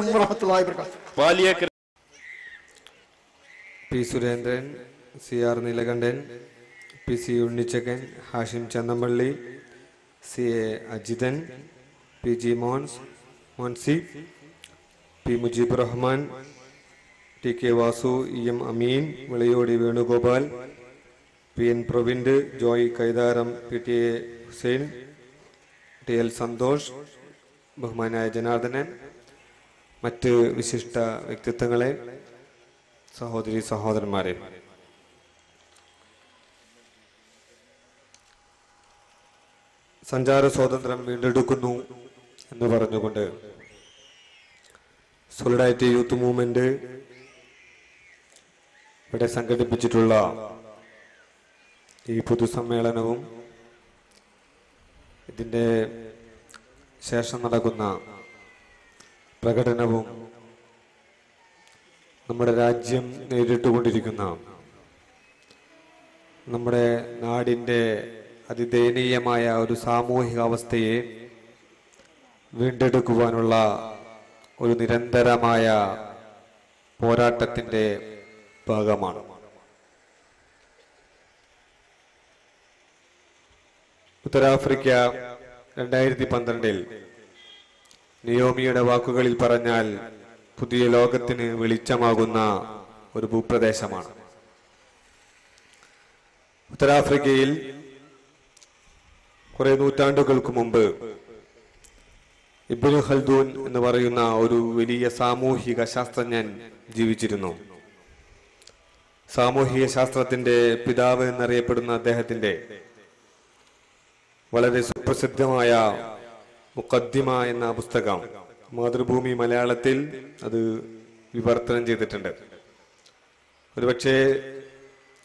അലൈക്കും വറഹ്മത്തുള്ളാഹി വബറകാതുഹു വലിയ P Surendran C R Neelakandan P C Unnichakkan Hashim Chanthampally C A Ajithan P G Mons Moncy P Mujeeb Rahman T K Vasu E M Ameen Vilayodi Venugopal P N Pravind Joy Kaitharam P T A Hussain T L Santhosh ബഹുമാനായ ജനാർദ്ദനൻ മറ്റ് വിശിഷ്ട വ്യക്തിത്വങ്ങളെ സഹോദരി സഹോദരന്മാരെ. സഞ്ചാര സ്വാതന്ത്ര്യം വീണ്ടെടുക്കുന്നു എന്ന് പറഞ്ഞുകൊണ്ട് solidarity youth movement ഇവിടെ സംഘടിപ്പിച്ചിട്ടുള്ള ഈ പൊതുസമ്മേളനവും ഇതിന്റെ ശേഷം നടക്കുന്ന പ്രകടനവും നമ്മുടെ രാജ്യം നേരിട്ടുകൊണ്ടിരിക്കുന്ന നമ്മുടെ നാടിന്റെ അതിദയനീയമായ ഒരു സാമൂഹികാവസ്ഥയെ വീണ്ടെടുക്കുവാനുള്ള ഒരു നിരന്തരമായ പോരാട്ടത്തിന്റെ ഭാഗമാണ്. ഉത്തരാഫ്രിക്ക രണ്ടായിരത്തി പന്ത്രണ്ടിൽ നിയോമിയുടെ വാക്കുകളിൽ പറഞ്ഞാൽ പുതിയ ലോകത്തിന് വെളിച്ചമാകുന്ന ഒരു ഭൂപ്രദേശമാണ്. ഉത്തരാഫ്രിക്കയിൽ കുറെ നൂറ്റാണ്ടുകൾക്ക് മുമ്പ് ഇബ്നു ഖൽദൂൻ എന്ന് പറയുന്ന ഒരു വലിയ സാമൂഹിക ശാസ്ത്രജ്ഞൻ ജീവിച്ചിരുന്നു. സാമൂഹിക ശാസ്ത്രത്തിന്റെ പിതാവ് എന്നറിയപ്പെടുന്ന അദ്ദേഹത്തിന്റെ വളരെ സുപ്രസിദ്ധമായ മുഖദ്ദിമ എന്ന പുസ്തകം മാതൃഭൂമി മലയാളത്തിൽ അത് വിവർത്തനം ചെയ്തിട്ടുണ്ട്. ഒരുപക്ഷെ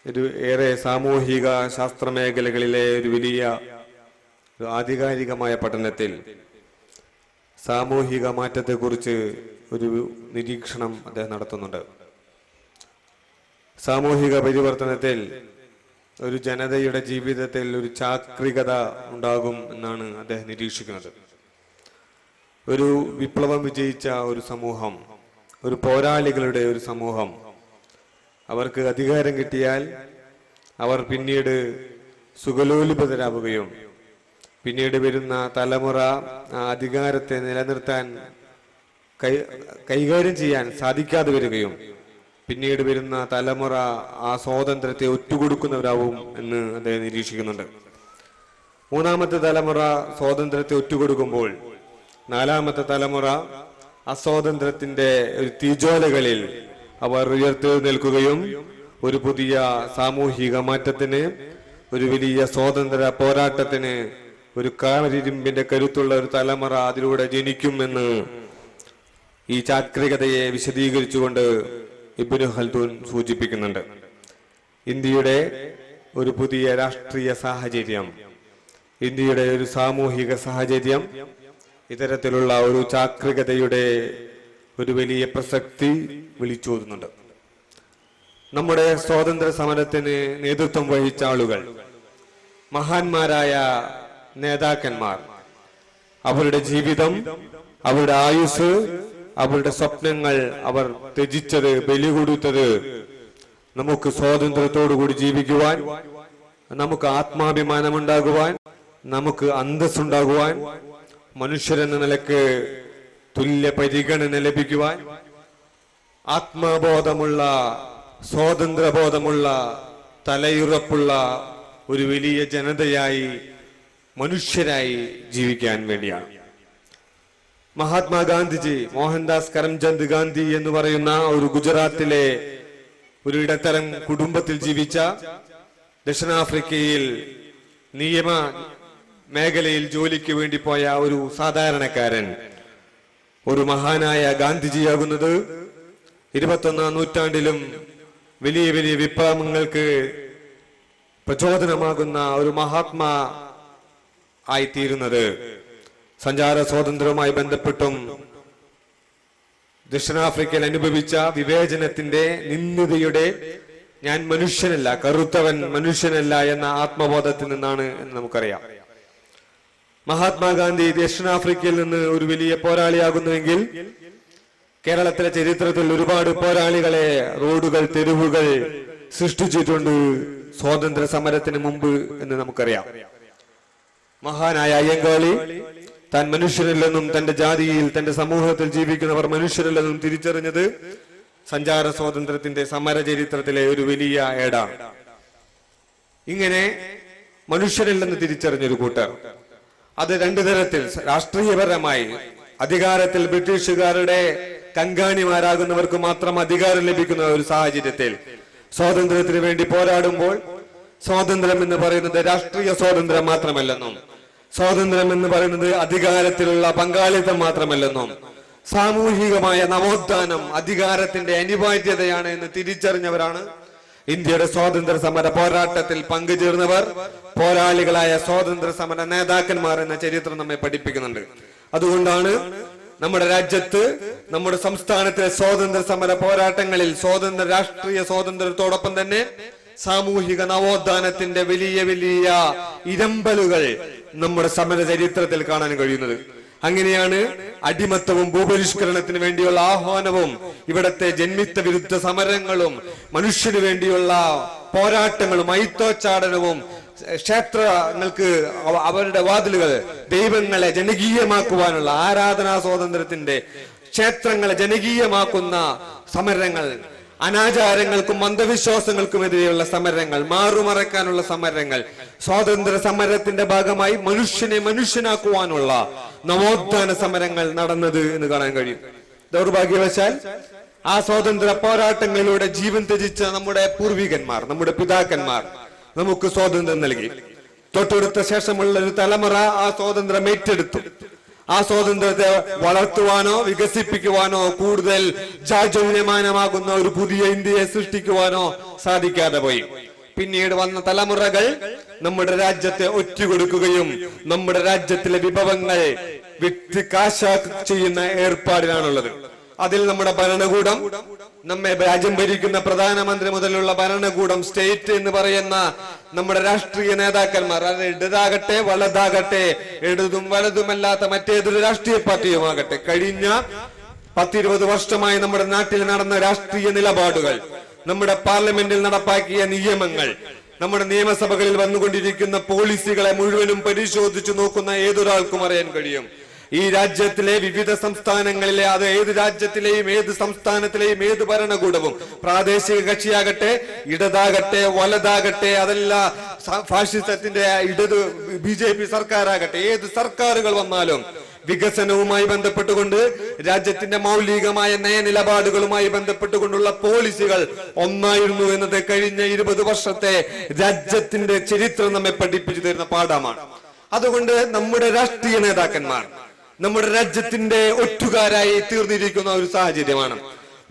ഒരു ഏറെ സാമൂഹിക ശാസ്ത്ര മേഖലകളിലെ ഒരു വലിയ ഒരു ആധികാരികമായ പഠനത്തിൽ സാമൂഹിക മാറ്റത്തെക്കുറിച്ച് ഒരു നിരീക്ഷണം അദ്ദേഹം നടത്തുന്നുണ്ട്. സാമൂഹിക പരിവർത്തനത്തിൽ ഒരു ജനതയുടെ ജീവിതത്തിൽ ഒരു ചാക്രികത ഉണ്ടാകും എന്നാണ് അദ്ദേഹം നിരീക്ഷിക്കുന്നത്. ഒരു വിപ്ലവം വിജയിച്ച ഒരു സമൂഹം ഒരു പോരാളികളുടെ ഒരു സമൂഹം. അവർക്ക് അധികാരം കിട്ടിയാൽ അവർ പിന്നീട് സുഖലോലിപതരാവുകയും പിന്നീട് വരുന്ന തലമുറ ആ അധികാരത്തെ നിലനിർത്താൻ കൈ കൈകാര്യം ചെയ്യാൻ സാധിക്കാതെ വരികയും പിന്നീട് വരുന്ന തലമുറ ആ സ്വാതന്ത്ര്യത്തെ ഒറ്റുകൊടുക്കുന്നവരാവും എന്ന് അദ്ദേഹം നിരീക്ഷിക്കുന്നുണ്ട്. മൂന്നാമത്തെ തലമുറ സ്വാതന്ത്ര്യത്തെ ഒറ്റുകൊടുക്കുമ്പോൾ നാലാമത്തെ തലമുറ അസ്വാതന്ത്ര്യത്തിന്റെ ഒരു തീജോലകളിൽ അവർ ഉയർത്തെഴുന്നേൽക്കുകയും ഒരു പുതിയ സാമൂഹിക മാറ്റത്തിന് ഒരു വലിയ സ്വാതന്ത്ര്യ പോരാട്ടത്തിന് ഒരു കാരിരുമ്പിന്റെ കരുത്തുള്ള ഒരു തലമുറ അതിലൂടെ ജനിക്കുമെന്ന് ഈ ചാക്രികതയെ വിശദീകരിച്ചുകൊണ്ട് ഇബ്നു ഹൽദൂൻ സൂചിപ്പിക്കുന്നുണ്ട്. ഇന്ത്യയുടെ ഒരു പുതിയ രാഷ്ട്രീയ സാഹചര്യം ഇന്ത്യയുടെ ഒരു സാമൂഹിക സാഹചര്യം ഇത്തരത്തിലുള്ള ഒരു ചാക്രികതയുടെ ഒരു വലിയ പ്രസക്തി വിളിച്ചോതുന്നുണ്ട്. നമ്മുടെ സ്വാതന്ത്ര്യ സമരത്തിന് നേതൃത്വം വഹിച്ച ആളുകൾ മഹാന്മാരായ നേതാക്കന്മാർ അവരുടെ ജീവിതം അവരുടെ ആയുസ് അവരുടെ സ്വപ്നങ്ങൾ അവർ ത്യജിച്ചത് ബലി കൊടുത്തത് നമുക്ക് സ്വാതന്ത്ര്യത്തോടുകൂടി ജീവിക്കുവാൻ നമുക്ക് ആത്മാഭിമാനമുണ്ടാകുവാൻ നമുക്ക് അന്തസ്സുണ്ടാകുവാൻ മനുഷ്യരെന്ന നിലയ്ക്ക് തുല്യ പരിഗണന ലഭിക്കുവാൻ ആത്മബോധമുള്ള സ്വാതന്ത്ര്യബോധമുള്ള തലയുറപ്പുള്ള ഒരു വലിയ ജനതയായി മനുഷ്യരായി ജീവിക്കാൻ വേണ്ടിയാണ്. മഹാത്മാഗാന്ധിജി മോഹൻദാസ് കരംചന്ദ് ഗാന്ധി എന്ന് പറയുന്ന ഒരു ഗുജറാത്തിലെ ഒരു ഇടത്തരം കുടുംബത്തിൽ ജീവിച്ച ദക്ഷിണാഫ്രിക്കയിൽ നിയമ മേഖലയിൽ ജോലിക്ക് വേണ്ടി പോയ ഒരു സാധാരണക്കാരൻ. ഒരു മഹാനായ ഗാന്ധിജിയാകുന്നത് ഇരുപത്തൊന്നാം നൂറ്റാണ്ടിലും വലിയ വലിയ വിപ്ലവങ്ങൾക്ക് പ്രചോദനമാകുന്ന ഒരു മഹാത്മാ ആയിത്തീരുന്നത്. സഞ്ചാര സ്വാതന്ത്ര്യവുമായി ബന്ധപ്പെട്ടും ദക്ഷിണാഫ്രിക്കയിൽ അനുഭവിച്ച വിവേചനത്തിന്റെ നിന്ദതയുടെ ഞാൻ മനുഷ്യനല്ല കറുത്തവൻ മനുഷ്യനല്ല എന്ന ആത്മബോധത്തിൽ നിന്നാണ് എന്ന് നമുക്കറിയാം. മഹാത്മാഗാന്ധി ദക്ഷിണാഫ്രിക്കയിൽ നിന്ന് ഒരു വലിയ പോരാളിയാകുന്നുവെങ്കിൽ കേരളത്തിലെ ചരിത്രത്തിൽ ഒരുപാട് പോരാളികളെ റോഡുകൾ തെരുവുകൾ സൃഷ്ടിച്ചിട്ടുണ്ട് സ്വാതന്ത്ര്യ സമരത്തിന് മുമ്പ് എന്ന് നമുക്കറിയാം. മഹാനായ അയ്യങ്കാളി താൻ മനുഷ്യരില്ലെന്നും തന്റെ ജാതിയിൽ തന്റെ സമൂഹത്തിൽ ജീവിക്കുന്നവർ മനുഷ്യരില്ലെന്നും തിരിച്ചറിഞ്ഞത് സഞ്ചാര സ്വാതന്ത്ര്യത്തിന്റെ സമര ചരിത്രത്തിലെ ഒരു വലിയ ഏടാണ്. ഇങ്ങനെ മനുഷ്യരില്ലെന്ന് തിരിച്ചറിഞ്ഞൊരു കൂട്ടർ. അത് രണ്ടു തരത്തിൽ. രാഷ്ട്രീയപരമായി അധികാരത്തിൽ ബ്രിട്ടീഷുകാരുടെ കങ്കാണിമാരാകുന്നവർക്ക് മാത്രം അധികാരം ലഭിക്കുന്ന ഒരു സാഹചര്യത്തിൽ സ്വാതന്ത്ര്യത്തിന് വേണ്ടി പോരാടുമ്പോൾ സ്വാതന്ത്ര്യം എന്ന് പറയുന്നത് രാഷ്ട്രീയ സ്വാതന്ത്ര്യം മാത്രമല്ലെന്നും സ്വാതന്ത്ര്യം എന്ന് പറയുന്നത് അധികാരത്തിലുള്ള പങ്കാളിത്തം മാത്രമല്ലെന്നും സാമൂഹികമായ നവോത്ഥാനം അധികാരത്തിന്റെ അനിവാര്യതയാണ് എന്ന് തിരിച്ചറിഞ്ഞവരാണ് ഇന്ത്യയുടെ സ്വാതന്ത്ര്യ സമര പോരാട്ടത്തിൽ പങ്കുചേർന്നവർ പോരാളികളായ സ്വാതന്ത്ര്യ സമര നേതാക്കന്മാർ എന്ന ചരിത്രം നമ്മെ പഠിപ്പിക്കുന്നുണ്ട്. അതുകൊണ്ടാണ് നമ്മുടെ രാജ്യത്ത് നമ്മുടെ സംസ്ഥാനത്തിലെ സ്വാതന്ത്ര്യ സമര പോരാട്ടങ്ങളിൽ സ്വാതന്ത്ര്യ രാഷ്ട്രീയ സ്വാതന്ത്ര്യത്തോടൊപ്പം തന്നെ സാമൂഹിക നവോത്ഥാനത്തിന്റെ വലിയ വലിയ ഇരമ്പലുകൾ നമ്മുടെ സമര ചരിത്രത്തിൽ കാണാൻ കഴിയുന്നത്. അങ്ങനെയാണ് അടിമത്തവും ഭൂപരിഷ്കരണത്തിന് വേണ്ടിയുള്ള ആഹ്വാനവും ഇവിടത്തെ ജന്മിത്ത വിരുദ്ധ സമരങ്ങളും മനുഷ്യന് വേണ്ടിയുള്ള പോരാട്ടങ്ങളും ഐത്തോച്ചാടനവും ക്ഷേത്രങ്ങൾക്ക് അവരുടെ വാതിലുകൾ ദൈവങ്ങളെ ജനകീയമാക്കുവാനുള്ള ആരാധനാ സ്വാതന്ത്ര്യത്തിന്റെ ക്ഷേത്രങ്ങളെ ജനകീയമാക്കുന്ന സമരങ്ങൾ അനാചാരങ്ങൾക്കും അന്ധവിശ്വാസങ്ങൾക്കുമെതിരെയുള്ള സമരങ്ങൾ മാറുമറക്കാനുള്ള സമരങ്ങൾ സ്വാതന്ത്ര്യ സമരത്തിന്റെ ഭാഗമായി മനുഷ്യനെ മനുഷ്യനാക്കുവാനുള്ള നവോത്ഥാന സമരങ്ങൾ നടന്നത് എന്ന് കാണാൻ കഴിയും. ദൗർഭാഗ്യവശാൽ ആ സ്വാതന്ത്ര്യ പോരാട്ടങ്ങളിലൂടെ ജീവൻ ത്യജിച്ച നമ്മുടെ പൂർവികന്മാർ നമ്മുടെ പിതാക്കന്മാർ നമുക്ക് സ്വാതന്ത്ര്യം നൽകി. തൊട്ടടുത്ത ശേഷമുള്ള ഒരു തലമുറ ആ സ്വാതന്ത്ര്യം ഏറ്റെടുത്തു. ആ സ്വാതന്ത്ര്യത്തെ വളർത്തുവാനോ വികസിപ്പിക്കുവാനോ കൂടുതൽ ജാജല്യമാനമാകുന്ന ഒരു പുതിയ ഇന്ത്യയെ സൃഷ്ടിക്കുവാനോ സാധിക്കാതെ പോയി. പിന്നീട് വന്ന തലമുറകൾ നമ്മുടെ രാജ്യത്തെ ഒറ്റുകൊടുക്കുകയും നമ്മുടെ രാജ്യത്തിലെ വിഭവങ്ങൾ വിറ്റ് കാശാക്ക് ചെയ്യുന്ന ഏർപ്പാടിലാണുള്ളത്. അതിൽ നമ്മുടെ ഭരണകൂടം നമ്മെ രാജ്യം ഭരിക്കുന്ന പ്രധാനമന്ത്രി മുതലുള്ള ഭരണകൂടം സ്റ്റേറ്റ് എന്ന് പറയുന്ന നമ്മുടെ രാഷ്ട്രീയ നേതാക്കന്മാർ അത് ഇടതാകട്ടെ വലതാകട്ടെ ഇടതും വലതുമല്ലാത്ത മറ്റേതൊരു രാഷ്ട്രീയ പാർട്ടിയുമാകട്ടെ. കഴിഞ്ഞ പത്തിരുപത് വർഷമായി നമ്മുടെ നാട്ടിൽ നടന്ന രാഷ്ട്രീയ നിലപാടുകൾ നമ്മുടെ പാർലമെന്റിൽ നടപ്പാക്കിയ നിയമങ്ങൾ നമ്മുടെ നിയമസഭകളിൽ വന്നുകൊണ്ടിരിക്കുന്ന പോളിസികളെ മുഴുവനും പരിശോധിച്ചു നോക്കുന്ന ഏതൊരാൾക്കും അറിയാൻ കഴിയും. ഈ രാജ്യത്തിലെ വിവിധ സംസ്ഥാനങ്ങളിലെ അത് ഏത് രാജ്യത്തിലെയും ഏത് സംസ്ഥാനത്തിലെയും ഏത് ഭരണകൂടവും പ്രാദേശിക കക്ഷിയാകട്ടെ ഇടതാകട്ടെ വലതാകട്ടെ അതല്ല ഫാഷിസത്തിന്റെ ഇടത് ബി ജെ പി സർക്കാരാകട്ടെ ഏത് സർക്കാരുകൾ വന്നാലും വികസനവുമായി ബന്ധപ്പെട്ടുകൊണ്ട് രാജ്യത്തിന്റെ മൗലികമായ നയനിലപാടുകളുമായി ബന്ധപ്പെട്ടുകൊണ്ടുള്ള പോളിസികൾ ഒന്നായിരുന്നു എന്നത് കഴിഞ്ഞ ഇരുപത് വർഷത്തെ രാജ്യത്തിന്റെ ചരിത്രം നമ്മെ പഠിപ്പിച്ചു തരുന്ന പാഠമാണ്. അതുകൊണ്ട് നമ്മുടെ രാഷ്ട്രീയ നേതാക്കന്മാർ നമ്മുടെ രാജ്യത്തിന്റെ ഒറ്റുകാരായി തീർന്നിരിക്കുന്ന ഒരു സാഹചര്യമാണ്.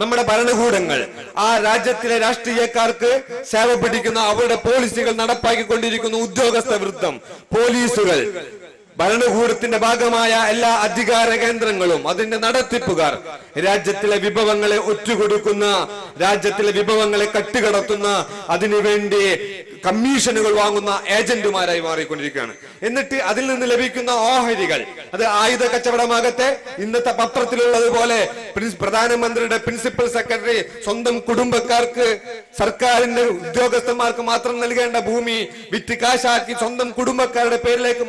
നമ്മുടെ ഭരണകൂടങ്ങൾ ആ രാജ്യത്തിലെ രാഷ്ട്രീയക്കാർക്ക് സേവ പിടിക്കുന്ന അവരുടെ പോളിസികൾ നടപ്പാക്കിക്കൊണ്ടിരിക്കുന്ന ഉദ്യോഗസ്ഥ വൃത്തം പോലീസുകൾ ഭരണകൂടത്തിന്റെ ഭാഗമായ എല്ലാ അധികാര കേന്ദ്രങ്ങളും അതിന്റെ നടത്തിപ്പുകാർ രാജ്യത്തിലെ വിഭവങ്ങളെ ഒറ്റുകൊടുക്കുന്ന രാജ്യത്തിലെ വിഭവങ്ങളെ കട്ടുകടത്തുന്ന അതിനുവേണ്ടി കമ്മീഷനുകൾ വാങ്ങുന്ന ഏജന്റുമാരായി മാറിക്കൊണ്ടിരിക്കുകയാണ്. എന്നിട്ട് അതിൽ നിന്ന് ലഭിക്കുന്ന ഓഹരികൾ അത് ആയുധ കച്ചവടമാകട്ടെ ഇന്നത്തെ പത്രത്തിലുള്ളതുപോലെ പ്രധാനമന്ത്രിയുടെ പ്രിൻസിപ്പൽ സെക്രട്ടറി സ്വന്തം കുടുംബക്കാർക്ക് സർക്കാരിന്റെ ഉദ്യോഗസ്ഥന്മാർക്ക് മാത്രം നൽകേണ്ട ഭൂമി വിറ്റ് കാശാക്കി സ്വന്തം കുടുംബക്കാരുടെ പേരിലേക്ക്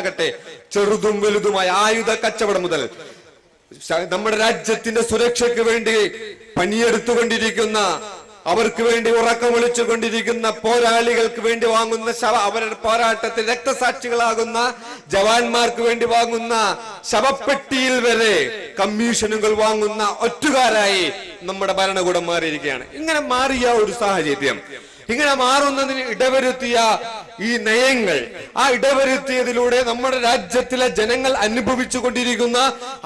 മാറ്റിമറിക്കുന്നതാകട്ടെ ചെറുതും വലുതുമായ ആയുധ കച്ചവടം മുതൽ നമ്മുടെ രാജ്യത്തിന്റെ സുരക്ഷയ്ക്ക് വേണ്ടി പണിയെടുത്തുകൊണ്ടിരിക്കുന്ന അവർക്ക് വേണ്ടി ഉറക്കം വിളിച്ചുകൊണ്ടിരിക്കുന്ന പോരാളികൾക്ക് വേണ്ടി വാങ്ങുന്ന ശവ അവരുടെ പോരാട്ടത്തിൽ രക്തസാക്ഷികളാകുന്ന ജവാന്മാർക്ക് വേണ്ടി വാങ്ങുന്ന ശവപ്പെട്ടിയിൽ വരെ കമ്മീഷനുകൾ വാങ്ങുന്ന ഒറ്റുകാരായി നമ്മുടെ ഭരണകൂടം മാറിയിരിക്കുകയാണ്. ഇങ്ങനെ മാറിയ ഒരു സാഹചര്യം. ഇങ്ങനെ മാറുന്നതിന് ഇടവരുത്തിയ ഈ നയങ്ങൾ ആ ഇടവരുത്തിയതിലൂടെ നമ്മുടെ രാജ്യത്തിലെ ജനങ്ങൾ അനുഭവിച്ചു കൊണ്ടിരിക്കുന്ന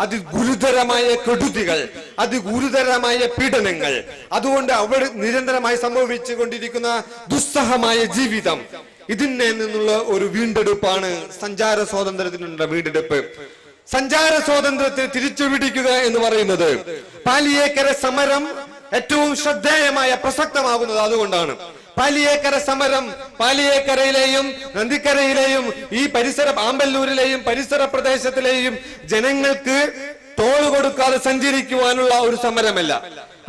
അതിഗുരുതരമായ കെടുതികൾ അതിഗുരുതരമായ പീഡനങ്ങൾ അതുകൊണ്ട് അവിടെ നിരന്തരമായി സംഭവിച്ചു കൊണ്ടിരിക്കുന്ന ദുസ്സഹമായ ജീവിതം. ഇതിനെ നിന്നുള്ള ഒരു വീണ്ടെടുപ്പാണ് സഞ്ചാര സ്വാതന്ത്ര്യത്തിനുള്ള വീണ്ടെടുപ്പ്. സഞ്ചാര സ്വാതന്ത്ര്യത്തെ തിരിച്ചു പിടിക്കുക എന്ന് പറയുന്നത് പാലിയേക്കര സമരം ഏറ്റവും ശ്രദ്ധേയമായ പ്രസക്തമാകുന്നത് അതുകൊണ്ടാണ്. പാലിയേക്കര സമരം പാലിയേക്കരയിലെയും നന്ദിക്കരയിലെയും ഈ പരിസര ആമ്പല്ലൂരിലെയും പരിസര പ്രദേശത്തിലെയും ജനങ്ങൾക്ക് ടോൾ കൊടുക്കാതെ സഞ്ചരിക്കുവാനുള്ള ഒരു സമരമല്ല.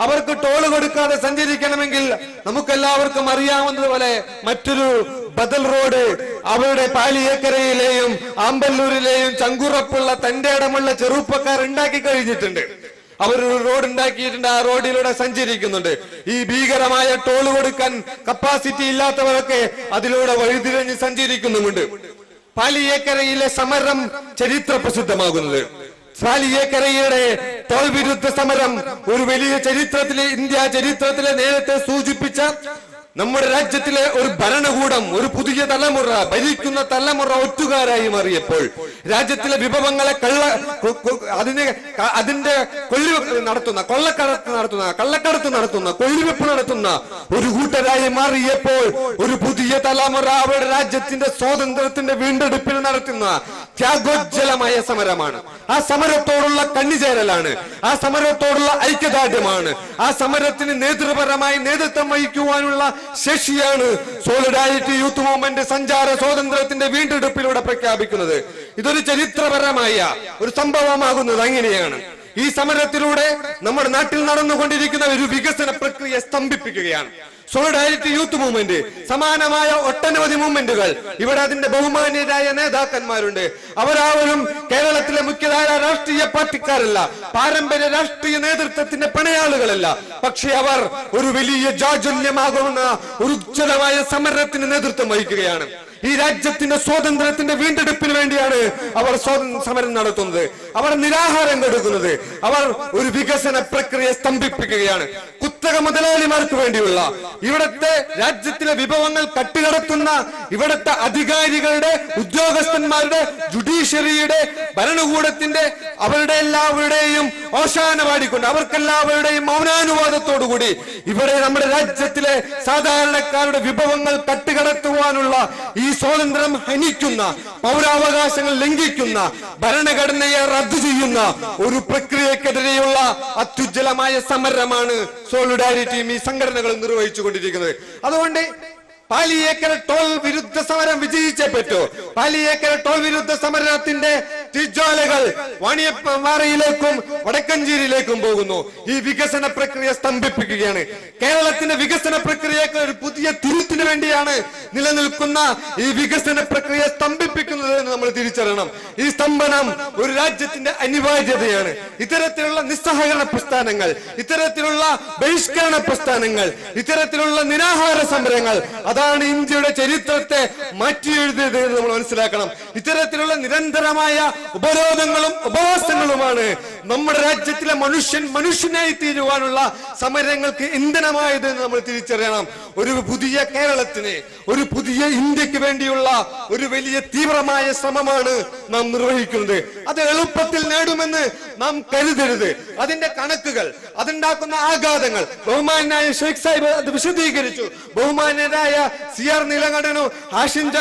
അവർക്ക് ടോൾ കൊടുക്കാതെ സഞ്ചരിക്കണമെങ്കിൽ നമുക്കെല്ലാവർക്കും അറിയാവുന്നതുപോലെ മറ്റൊരു ബദൽ റോഡ് അവരുടെ പാലിയേക്കരയിലെയും ആമ്പല്ലൂരിലെയും ചങ്കുറപ്പുള്ള തന്റെ ഇടമുള്ള ചെറുപ്പക്കാർ ഉണ്ടാക്കി കഴിഞ്ഞിട്ടുണ്ട്. അവരൊരു റോഡ് ഉണ്ടാക്കിയിട്ടുണ്ട് ആ റോഡിലൂടെ സഞ്ചരിക്കുന്നുണ്ട്. ഈ ഭീകരമായ ടോൾ കൊടുക്കാൻ കപ്പാസിറ്റി ഇല്ലാത്തവരൊക്കെ അതിലൂടെ വഴിതിരിഞ്ഞ് സഞ്ചരിക്കുന്നുമുണ്ട്. പാലിയേക്കരയിലെ സമരം ചരിത്ര പ്രസിദ്ധമാകുന്നത്. പാലിയേക്കരയുടെ ടോൾ വിരുദ്ധ സമരം ഒരു വലിയ ചരിത്രത്തിലെ ഇന്ത്യ ചരിത്രത്തിലെ നേരത്തെ സൂചിപ്പിച്ച നമ്മുടെ രാജ്യത്തിലെ ഒരു ഭരണകൂടം ഒരു പുതിയ തലമുറ ഭരിക്കുന്ന തലമുറ ഒറ്റുകാരായി മാറിയപ്പോൾ രാജ്യത്തിലെ വിഭവങ്ങളെ കള്ള അതിന് അതിന്റെ കൊള്ളിവെപ്പ് നടത്തുന്ന കൊള്ളക്കടത്ത് നടത്തുന്ന കള്ളക്കടത്ത് നടത്തുന്ന കൊള്ളിവെപ്പ് നടത്തുന്ന ഒരു കൂട്ടരായി മാറിയപ്പോൾ ഒരു പുതിയ തലമുറ അവരുടെ രാജ്യത്തിന്റെ സ്വാതന്ത്ര്യത്തിന്റെ വീണ്ടെടുപ്പിന് നടത്തുന്ന ത്യാഗോജ്ജലമായ സമരമാണ്. ആ സമരത്തോടുള്ള കണ്ണിചേരലാണ്. ആ സമരത്തോടുള്ള ഐക്യദാർഢ്യമാണ്. ആ സമരത്തിന് നേതൃപരമായി നേതൃത്വം വഹിക്കുവാനുള്ള ശേഷിയാണ് സോളിഡാരിറ്റി യൂത്ത് മൂവ്മെന്റ് സഞ്ചാര സ്വാതന്ത്ര്യത്തിന്റെ വീണ്ടെടുപ്പിലൂടെ പ്രഖ്യാപിക്കുന്നത്. ഇതൊരു ചരിത്രപരമായ ഒരു സംഭവമാകുന്നത് അങ്ങനെയാണ്. ഈ സമരത്തിലൂടെ നമ്മുടെ നാട്ടിൽ നടന്നുകൊണ്ടിരിക്കുന്ന ഒരു വികസന പ്രക്രിയ സ്തംഭിപ്പിക്കുകയാണ്. സോളിഡാരിറ്റി യൂത്ത് മൂവ്മെന്റ് സമാനമായ ഒട്ടനവധി മൂവ്മെന്റുകൾ. ഇവിടെ അതിന്റെ ബഹുമാന്യരായ നേതാക്കന്മാരുണ്ട്. അവരാവരും കേരളത്തിലെ മുഖ്യധാര രാഷ്ട്രീയ പാർട്ടിക്കാരല്ല പാരമ്പര്യ രാഷ്ട്രീയ നേതൃത്വത്തിന്റെ പണയാളുകളല്ല. പക്ഷെ അവർ ഒരു വലിയ ജാജല്യമാകുന്ന ഒരു ഉജ്ജ്വലമായ സമരത്തിന് നേതൃത്വം വഹിക്കുകയാണ്. ഈ രാജ്യത്തിന്റെ സ്വാതന്ത്ര്യത്തിന്റെ വീണ്ടെടുപ്പിന് വേണ്ടിയാണ് അവർ സമരം നടത്തുന്നത്. അവർ നിരാഹാരം കൊടുക്കുന്നത്. അവർ ഒരു വികസന പ്രക്രിയ സ്തംഭിപ്പിക്കുകയാണ്. കുത്തക മുതലാളിമാർക്ക് വേണ്ടിയുള്ള ഇവിടത്തെ രാജ്യത്തിലെ വിഭവങ്ങൾ കട്ടുകടത്തുന്ന ഇവിടത്തെ അധികാരികളുടെ ഉദ്യോഗസ്ഥന്മാരുടെ ജുഡീഷ്യറിയുടെ ഭരണകൂടത്തിന്റെ അവരുടെ എല്ലാവരുടെയും ഓശാന പാടിക്കൊണ്ട് അവർക്കെല്ലാവരുടെയും മൗനാനുവാദത്തോടുകൂടി ഇവിടെ നമ്മുടെ രാജ്യത്തിലെ സാധാരണക്കാരുടെ വിഭവങ്ങൾ കട്ടുകടത്തുവാനുള്ള ഈ സ്വാതന്ത്ര്യം ഹനിക്കുന്ന പൗരാവകാശങ്ങൾ ലംഘിക്കുന്ന ഭരണഘടനയെ റദ്ദു ചെയ്യുന്ന ഒരു പ്രക്രിയക്കെതിരെയുള്ള അത്യുജ്വലമായ സമരമാണ് സോളിഡാരിറ്റിയും ഈ സംഘടനകളും നിർവഹിച്ചുകൊണ്ടിരിക്കുന്നത്. അതുകൊണ്ട് പാലിയേക്കര ടോൾ വിരുദ്ധ സമരം വിജയിച്ചേ പറ്റൂ. പാലിയേക്കര ടോൾ വിരുദ്ധ സമരത്തിന്റെ തിജ്വാലകൾ വാണിയപ്പാറയിലേക്കും വടക്കഞ്ചേരിയിലേക്കും പോകുന്നു. ഈ വികസന പ്രക്രിയ സ്തംഭിപ്പിക്കുകയാണ്. കേരളത്തിന്റെ വികസന പ്രക്രിയക്ക് ഒരു പുതിയ തിരുത്തിന് വേണ്ടിയാണ് നിലനിൽക്കുന്ന ഈ വികസന പ്രക്രിയ സ്തംഭിപ്പിക്കുന്നത് എന്ന് നമ്മൾ തിരിച്ചറിയണം. ഈ സ്തംഭനം ഒരു രാജ്യത്തിന്റെ അനിവാര്യതയാണ്. ഇത്തരത്തിലുള്ള നിസ്സഹകരണ പ്രസ്ഥാനങ്ങൾ ഇത്തരത്തിലുള്ള ബഹിഷ്കരണ പ്രസ്ഥാനങ്ങൾ ഇത്തരത്തിലുള്ള നിരാഹാര സമരങ്ങൾ അതാണ് ഇന്ത്യയുടെ ചരിത്രത്തെ മാറ്റിയെഴുതിയത് എന്ന് നമ്മൾ മനസ്സിലാക്കണം. ഇത്തരത്തിലുള്ള നിരന്തരമായ ഉപരോധങ്ങളും ഉപവാസങ്ങളുമാണ്. നമ്മുടെ രാജ്യത്തിലെ മനുഷ്യൻ മനുഷ്യനായി തീരുവാനുള്ള സമരങ്ങൾക്ക് ഇന്ധനമായത് നമ്മൾ തിരിച്ചറിയണം. ഒരു പുതിയ കേരളത്തിന് ഒരു പുതിയ ഇന്ത്യയ്ക്ക് വേണ്ടിയുള്ള ഒരു വലിയ തീവ്രമായ ശ്രമമാണ് നാം നിർവഹിക്കുന്നത്. അത് എളുപ്പത്തിൽ നേടുമെന്ന് നാം കരുതരുത്. അതിന്റെ കണക്കുകൾ അതുണ്ടാക്കുന്ന ആഘാതങ്ങൾ. ബഹുമാനായ ഷെയ്ഖ് സാഹിബ് അത് വിശദീകരിച്ചു. ബഹുമാന്യരായ സി ആർ നീലകണ്ഠനും ഹാഷിം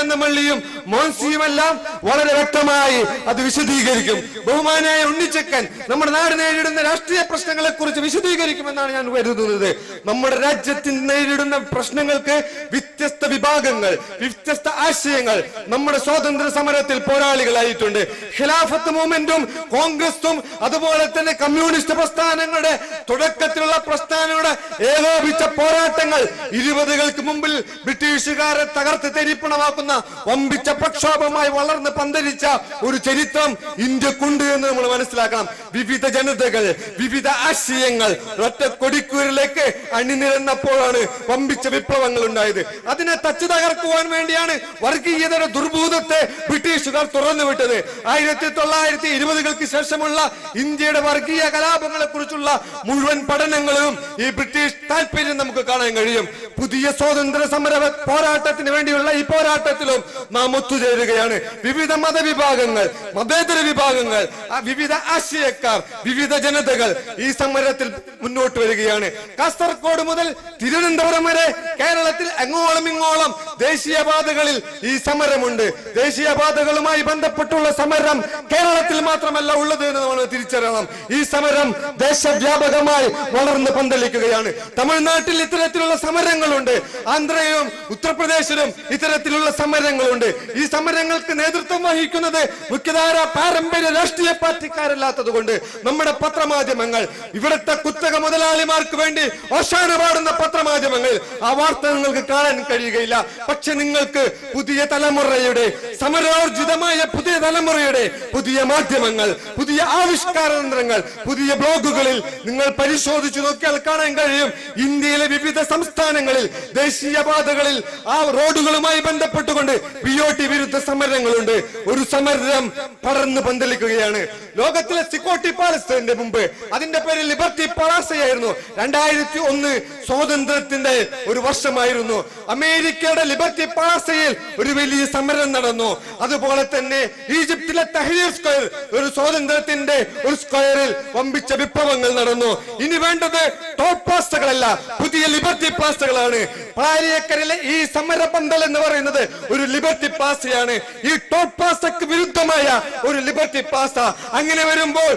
മോൻസിയും എല്ലാം വളരെ വ്യക്തമായി അത് വിശദീകരിക്കും. ബഹുമാനായ ഉണ്ണിച്ചക്കൻ നമ്മുടെ നാട് നേരിടുന്ന രാഷ്ട്രീയ പ്രശ്നങ്ങളെ കുറിച്ച് വിശദീകരിക്കുമെന്നാണ് ഞാൻ കരുതുന്നത്. നമ്മുടെ രാജ്യത്തിൽ നേരിടുന്ന പ്രശ്നങ്ങൾക്ക് വ്യത്യസ്ത വിഭാഗങ്ങൾ വ്യത്യസ്ത ആശയങ്ങൾ നമ്മുടെ സ്വാതന്ത്ര്യ സമരത്തിൽ പോരാളികളായിട്ടുണ്ട്. ഖിലാഫത്ത് മൂവ്മെന്റും കോൺഗ്രസും അതുപോലെ തന്നെ കമ്മ്യൂണിസ്റ്റ് പ്രസ്ഥാനങ്ങളുടെ തുടക്കത്തിലുള്ള പ്രസ്ഥാനങ്ങളുടെ ഏകോപിച്ച പോരാട്ടങ്ങൾ ഇരുപതുകൾക്ക് മുമ്പിൽ ബ്രിട്ടീഷുകാരെ തകർത്ത് തെരിപ്പണമാക്കുന്ന വമ്പിച്ച പ്രക്ഷോഭമായി വളർന്ന് പന്തരിച്ച ഒരു ചരിത്രം ഇന്ത്യക്കുണ്ട് എന്ന് നമ്മൾ മനസ്സിലാക്കണം. വിവിധ ജനതകൾ വിവിധ ആശയങ്ങൾ ഒറ്റ കൊടിക്കൂരിലേക്ക് അണിനിരന്നപ്പോഴാണ് വമ്പിച്ച വിപ്ലവങ്ങൾ ഉണ്ടായത്. അതിനെ തച്ചു തകർക്കുവാൻ വേണ്ടിയാണ് വർഗീയതയുടെ ദുർഭൂതത്തെ ബ്രിട്ടീഷുകാർ തുറന്നുവിട്ടത് ആയിരത്തി തൊള്ളായിരത്തി ഇരുപതുകൾക്ക് ശേഷമുള്ള ഇന്ത്യയുടെ വർഗീയ കലാപങ്ങളെ കുറിച്ചുള്ള മുഴുവൻ പഠനങ്ങളും ഈ ബ്രിട്ടീഷ് താല്പര്യം നമുക്ക് കാണാൻ കഴിയും. പുതിയ സ്വാതന്ത്ര്യ സമര പോരാട്ടത്തിന് വേണ്ടിയുള്ള ഈ പോരാട്ടത്തിലും നാം ഒത്തുചേരുകയാണ്. വിവിധ മതവിഭാഗങ്ങൾ മതേതര വിഭാഗങ്ങൾ വിവിധ ആശയക്കാർ വിവിധ ജനതകൾ ഈ സമരത്തിൽ മുന്നോട്ട് വരികയാണ്. കാസർഗോഡ് മുതൽ തിരുവനന്തപുരം വരെ കേരളത്തിൽ അങ്ങോളം ഇങ്ങോളം ദേശീയപാതകളിൽ ഈ സമരമുണ്ട്. ദേശീയപാതകളുമായി ബന്ധപ്പെട്ടുള്ള സമരം കേരളത്തിൽ മാത്രമല്ല ഉള്ളത് എന്ന് നമ്മൾ തിരിച്ചറിയണം. ഈ സമരം ദേശവ്യാപകമായി വളർന്ന് പന്തലിക്കുകയാണ്. തമിഴ്നാട്ടിൽ ഇത്തരത്തിലുള്ള സമരങ്ങളുണ്ട്. ആന്ധ്രയിലും ഉത്തർപ്രദേശിലും ഇത്തരത്തിലുള്ള സമരങ്ങളുണ്ട്. ഈ സമരങ്ങൾക്ക് നേതൃത്വം വഹിക്കുന്നത് മുഖ്യധാര പാരമ്പര്യ രാഷ്ട്രീയ പാർട്ടിക്കാരല്ലാത്തത് കൊണ്ട് നമ്മുടെ പത്രമാധ്യമങ്ങൾ ഇവിടുത്തെ കുത്തക മുതലാളിമാർക്ക് വേണ്ടി ഓശാന പാടുന്ന പത്രമാധ്യമങ്ങൾ ആ വാർത്ത നിങ്ങൾക്ക് കാണാൻ കഴിയുകയില്ല. പക്ഷെ നിങ്ങൾക്ക് പുതിയ തലമുറയുടെ സമരോർജിതമായ പുതിയ തലമുറയുടെ പുതിയ മാധ്യമങ്ങൾ പുതിയ ആവിഷ്കാര തന്ത്രങ്ങൾ പുതിയ ബ്ലോഗുകളിൽ നിങ്ങൾ പരിശോധിച്ചു നോക്കിയാൽ കാണാൻ കഴിയും. ഇന്ത്യയിലെ വിവിധ സംസ്ഥാനങ്ങളിൽ ദേശീയപാതകളിൽ ആ റോഡുകളുമായി ബന്ധപ്പെട്ടുകൊണ്ട് പി ഒ ടി വിരുദ്ധ സമരങ്ങളുണ്ട്. ഒരു സമരം പടർന്നു പന്തലിക്കുകയാണ്. ലോകത്തിലെ സിക്കോട്ടി പാലസ്തീന്റെ മുമ്പ് അതിന്റെ പേര് ലിബർട്ടി പളാസയായിരുന്നു രണ്ടായിരത്തി ഒന്ന് സ്വാതന്ത്ര്യത്തിന്റെ ഒരു വർഷമായിരുന്നു. അമേരിക്കയുടെ ലിബർട്ടി പളാസയിൽ ഒരു വലിയ സമരം നടന്നു. അതുപോലെ തന്നെ ഈജിപ്തിലെ തഹരീർ സ്ക്വയർ ഒരു സ്വാതന്ത്ര്യത്തിന്റെ ഒരു സ്ക്വയറിൽ വമ്പിച്ച വിപ്ലവങ്ങൾ നടന്നു. ഇനി വേണ്ടത് ടോപ്പ് പാസ്തകളല്ല പുതിയ ലിബർട്ടി പ്ലാസ്റ്റകളാണ് പാലിയക്കരയിലെ ഈ സമര പന്തൽ എന്ന് പറയുന്നത് ഒരു ലിബർട്ടി പാസയാണ് ഈ ടോപ്പ് പാസ്റ്റക്ക് വിരുദ്ധമായ ഒരു ലിബർട്ടി പാസ അങ്ങനെ വരുമ്പോൾ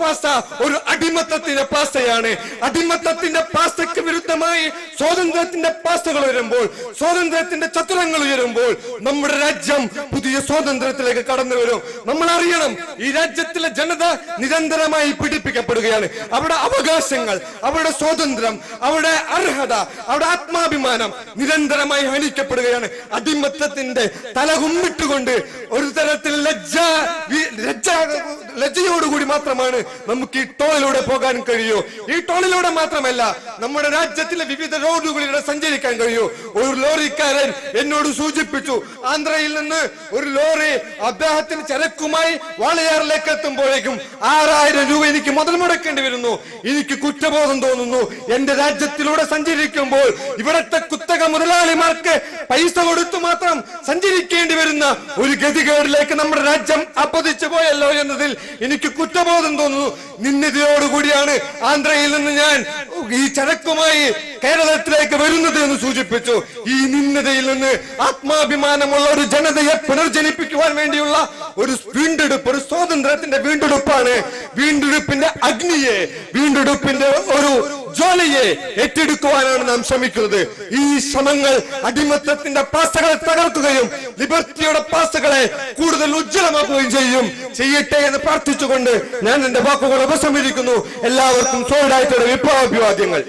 പാസ്ത ഒരു അടിമത്തത്തിന്റെ പാസ്തയാണ്. അടിമത്തത്തിന്റെ പാസ്തയ്ക്ക് വിരുദ്ധമായി സ്വാതന്ത്ര്യത്തിന്റെ പാസ്തകൾ വരുമ്പോൾ സ്വാതന്ത്ര്യത്തിന്റെ ചത്രങ്ങൾ ഉയരുമ്പോൾ നമ്മുടെ രാജ്യം പുതിയ സ്വാതന്ത്ര്യത്തിലേക്ക് കടന്നു വരും. നമ്മൾ അറിയണം ഈ രാജ്യത്തിലെ ജനത നിരന്തരമായി പീഡിപ്പിക്കപ്പെടുകയാണ്. അവിടെ അവകാശങ്ങൾ അവരുടെ സ്വാതന്ത്ര്യം അവരുടെ അർഹത അവരുടെ ആത്മാഭിമാനം നിരന്തരമായി ഹനിക്കപ്പെടുകയാണ്. അടിമത്തത്തിന്റെ തല കുമ്മിട്ടുകൊണ്ട് ഒരു തരത്തിൽ ലജ്ജ ലജ്ജ ലജ്ജയോടുകൂടി മാത്രമാണ് നമുക്ക് ഈ ടോളിലൂടെ പോകാൻ കഴിയൂ. ഈ ടോളിലൂടെ മാത്രമല്ല നമ്മുടെ രാജ്യത്തിലെ വിവിധ റോഡുകളിലൂടെ സഞ്ചരിക്കാൻ കഴിയൂ. ഒരു ലോറിക്കാരൻ എന്നോട് സൂചിപ്പിച്ചു ആന്ധ്രയിൽ നിന്ന് ഒരു ലോറി അദ്ദേഹത്തിന് ചരക്കുമായി വാളയാറിലേക്ക് എത്തുമ്പോഴേക്കും ആറായിരം രൂപ എനിക്ക് മുതൽ മുടക്കേണ്ടി വരുന്നു. എനിക്ക് കുറ്റബോധം തോന്നുന്നു. എന്റെ രാജ്യത്തിലൂടെ സഞ്ചരിക്കുമ്പോൾ ഇവിടത്തെ കുത്തക മുതലാളിമാർക്ക് പൈസ കൊടുത്തു മാത്രം സഞ്ചരിക്കേണ്ടി വരുന്ന ഒരു ഗതികേടിലേക്ക് നമ്മുടെ രാജ്യം അപ്പതിച്ചു പോയല്ലോ എന്നതിൽ എനിക്ക് കുറ്റബോധം തോന്നുന്നു. നിന്നിതയോടുകൂടിയാണ് ആന്ധ്രയിൽ നിന്ന് ഞാൻ ഈ ചരക്കുമായി കേരളത്തിലേക്ക് വരുന്നത് എന്ന് സൂചിപ്പിച്ചു. ഈ നിന്നതയിൽ നിന്ന് ആത്മാഭിമാനമുള്ള ഒരു ജനതയെ പുനർജനിപ്പിക്കുവാൻ വേണ്ടിയുള്ള ഒരു വീണ്ടെടുപ്പ് ഒരു സ്വാതന്ത്ര്യത്തിന്റെ വീണ്ടെടുപ്പാണ്. വീണ്ടെടുപ്പിന്റെ അഗ്നിയെ വീണ്ടെടുപ്പിന്റെ ഒരു ജ്വാലയെ ഏറ്റെടുക്കുവാനാണ് നാം ശ്രമിക്കുന്നത്. ഈ ശ്രമങ്ങൾ അടിമത്തത്തിന്റെ പാസകളെ തകർക്കുകയും ലിബർട്ടിയുടെ പാസകളെ കൂടുതൽ ഉജ്ജ്വലമാക്കുകയും ചെയ്യും. ചെയ്യട്ടെ എന്ന് പ്രാർത്ഥിച്ചുകൊണ്ട് ഞാൻ എന്റെ വാക്കുകൾ ഉപസംഹരിക്കുന്നു എല്ലാവർക്കും സോയിഡായിട്ടുള്ള വിപ്ലവാഭിവാദ്യങ്ങൾ.